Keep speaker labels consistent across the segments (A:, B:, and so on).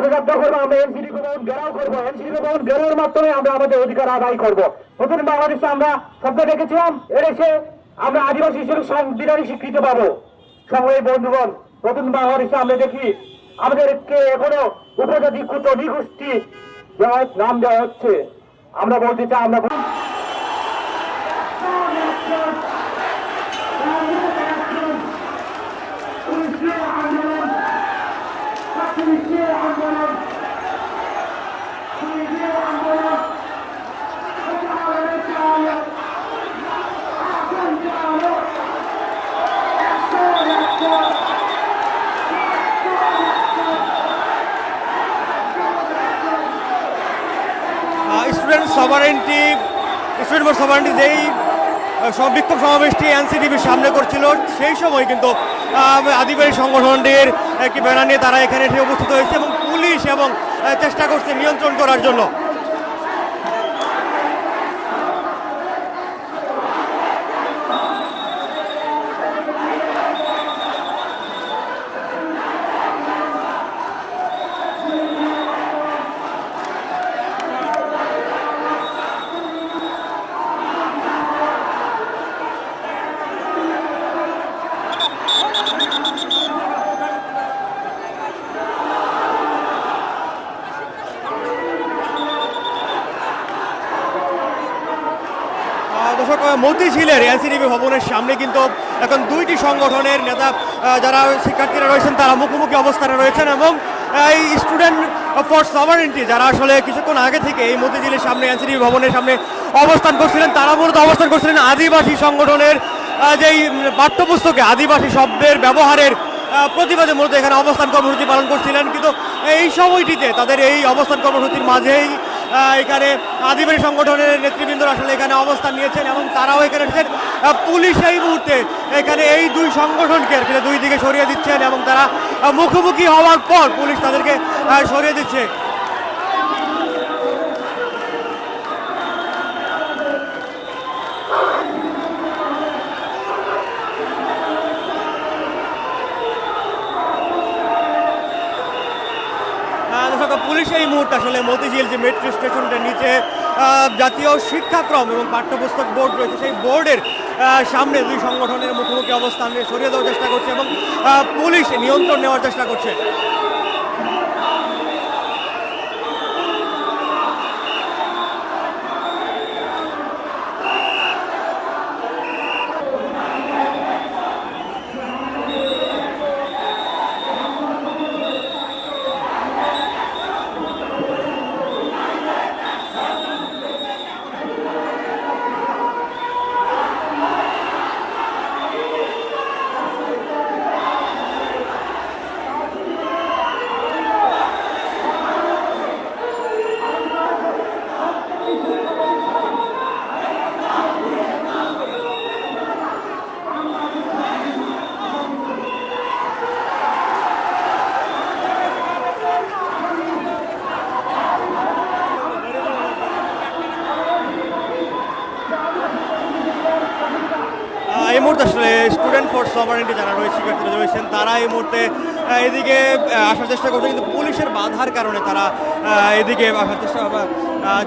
A: পদযাত্রা করব আমরা এনসিডি ভবন করব এনসিডি ভবন মাধ্যমে আমরা আমাদের অধিকার আদায় করব। নতুন বাংলাদেশে আমরা আমরা আদিবাসী হিসেবে সংবিধানই স্বীকৃত পাবো। সঙ্গে বন্ধুগণ, নতুন বাংলাদেশে আমরা দেখি আমাদেরকে এখনও উপজাতি কুত নিগোষ্ঠী নাম দেওয়া হচ্ছে। আমরা বলতে চাই, আমরা
B: student sovereignty student for sovereignty যেই বিক্ষোভ সমাবেশটি এনসিটিভির সামনে করছিল, সেই সময় কিন্তু আদিবাসী সংগঠনটির একটি ব্যানার নিয়ে তারা এখানে এসে উপস্থিত হয়েছে এবং পুলিশ এবং চেষ্টা করছে নিয়ন্ত্রণ করার জন্য। মতিঝিলের এনসিডিবি ভবনের সামনে কিন্তু এখন দুইটি সংগঠনের নেতা যারা শিক্ষার্থীরা রয়েছেন, তারা মুখোমুখি অবস্থানে রয়েছেন এবং এই স্টুডেন্ট ফর সভারেন্টি যারা আসলে কিছুক্ষণ আগে থেকে এই মতিঝিলের সামনে, এনসিডিবি ভবনের সামনে অবস্থান করছিলেন, তারা মূলত অবস্থান করছিলেন আদিবাসী সংগঠনের যেই পাঠ্যপুস্তকে আদিবাসী শব্দের ব্যবহারের প্রতিবাদে মূলত এখানে অবস্থান কর্মসূচি পালন করছিলেন। কিন্তু এই সময়টিতে তাদের এই অবস্থান কর্মসূচির মাঝেই এখানে আদিবাসী সংগঠনের নেতৃবৃন্দ আসলে এখানে অবস্থান নিয়েছেন এবং তারাও এখানে এসেছেন। পুলিশ এই মুহূর্তে এখানে এই দুই সংগঠনকে দুই দিকে সরিয়ে দিচ্ছেন এবং তারা মুখোমুখি হওয়ার পর পুলিশ তাদেরকে সরিয়ে দিচ্ছে। দর্শক, পুলিশ এই মুহূর্তে আসলে মতিঝিল যে মেট্রো স্টেশনটার নিচে জাতীয় শিক্ষাক্রম এবং পাঠ্যপুস্তক বোর্ড রয়েছে সেই বোর্ডের সামনে দুই সংগঠনের মুখোমুখি অবস্থান সরিয়ে দেওয়ার চেষ্টা করছে এবং পুলিশ নিয়ন্ত্রণ নেওয়ার চেষ্টা করছে। এই মুহূর্তে আসলে স্টুডেন্ট ফর সভারেন্টি যারা রয়েছে শিক্ষার্থীরা রয়েছেন তারা এই মুহূর্তে এদিকে আসার চেষ্টা করছে কিন্তু পুলিশের বাধার কারণে তারা এদিকে আসার চেষ্টা আহ,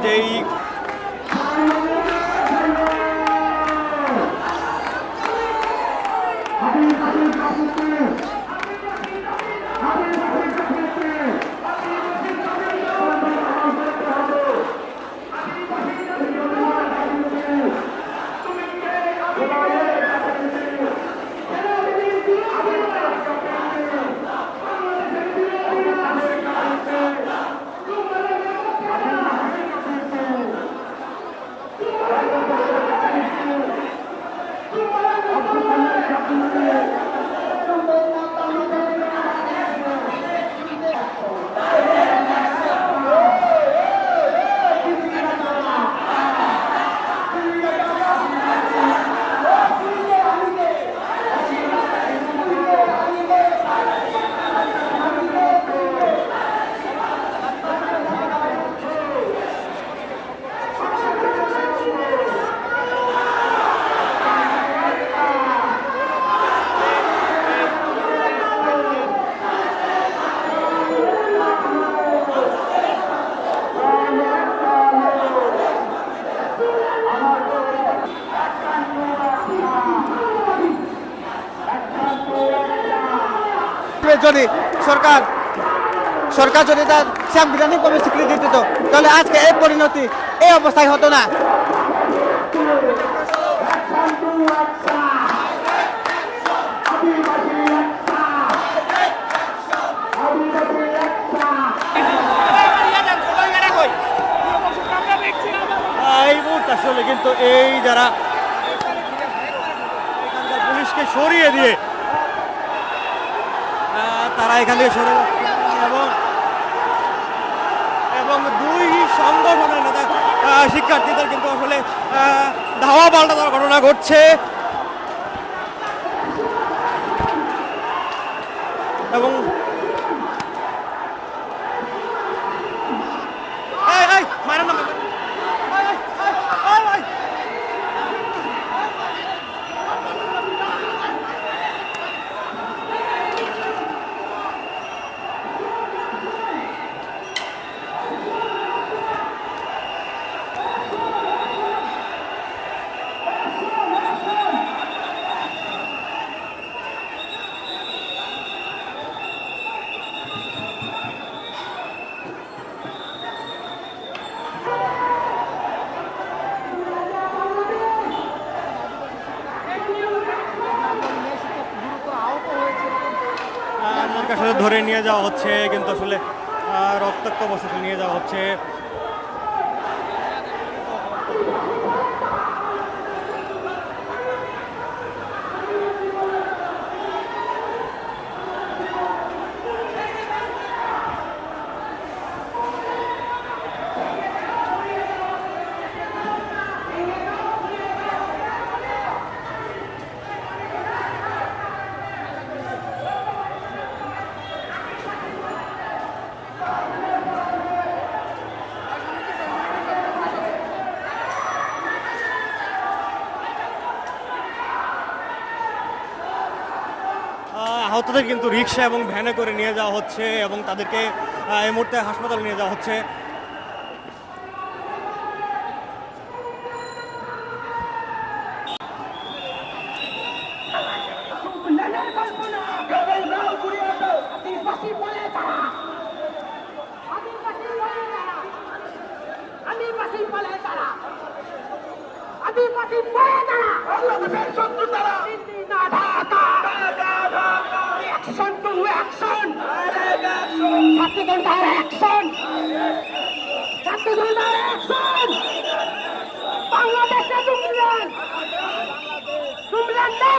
B: যেই
C: যদি সরকার সরকার যদি তার সাংবিধানিকভাবে স্বীকৃতি দিত, তাহলে আজকে এই পরিণতি এই অবস্থায় হতো না।
B: কিন্তু এই যারা পুলিশকে সরিয়ে দিয়ে তারা এখান থেকে সরে এবং এবং দুই সংগঠনের নেতা শিক্ষার্থীদের কিন্তু আসলে ধাওয়া পাল্টা দেওয়ার ঘটনা ঘটছে। এবং আসলে ধরে নিয়ে যাওয়া হচ্ছে কিন্তু আসলে রক্তাক্ত অবস্থাতে নিয়ে যাওয়া হচ্ছে। আহতদের কিন্তু রিক্সা এবং ভ্যানে করে নিয়ে যাওয়া হচ্ছে এবং তাদেরকে এই মুহূর্তে হাসপাতালে নিয়ে যাওয়া হচ্ছে।
D: আদিবাসী বলে তারা। আদিবাসী বলে তারা। বাংলাদেশের শত্রু তারা। দিল্লি না ঢাকা। অ্যাকশন টু অ্যাকশন ছাত্রদের তার অ্যাকশন ছাত্রদের তার অ্যাকশন বাংলাদেশে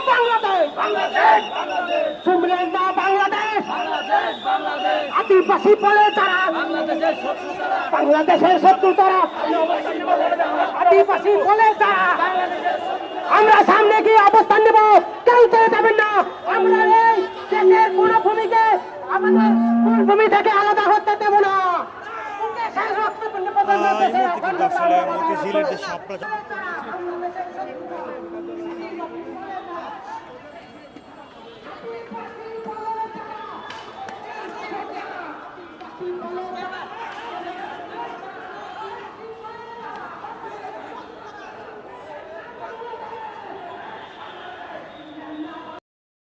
D: বাংলাদেশ! বাংলাদেশ! বাংলাদেশের শত্রু তারা! আদিবাসী বলে তারা! আমরা সামনে গিয়ে অবস্থান নেব! কেউ চলে যাবেন না! আমরা এই দেশের কোন ভূমিকে আমাদের ভূমি থেকে আলাদা হতে দেব না।
B: আসলে মতিঝিলের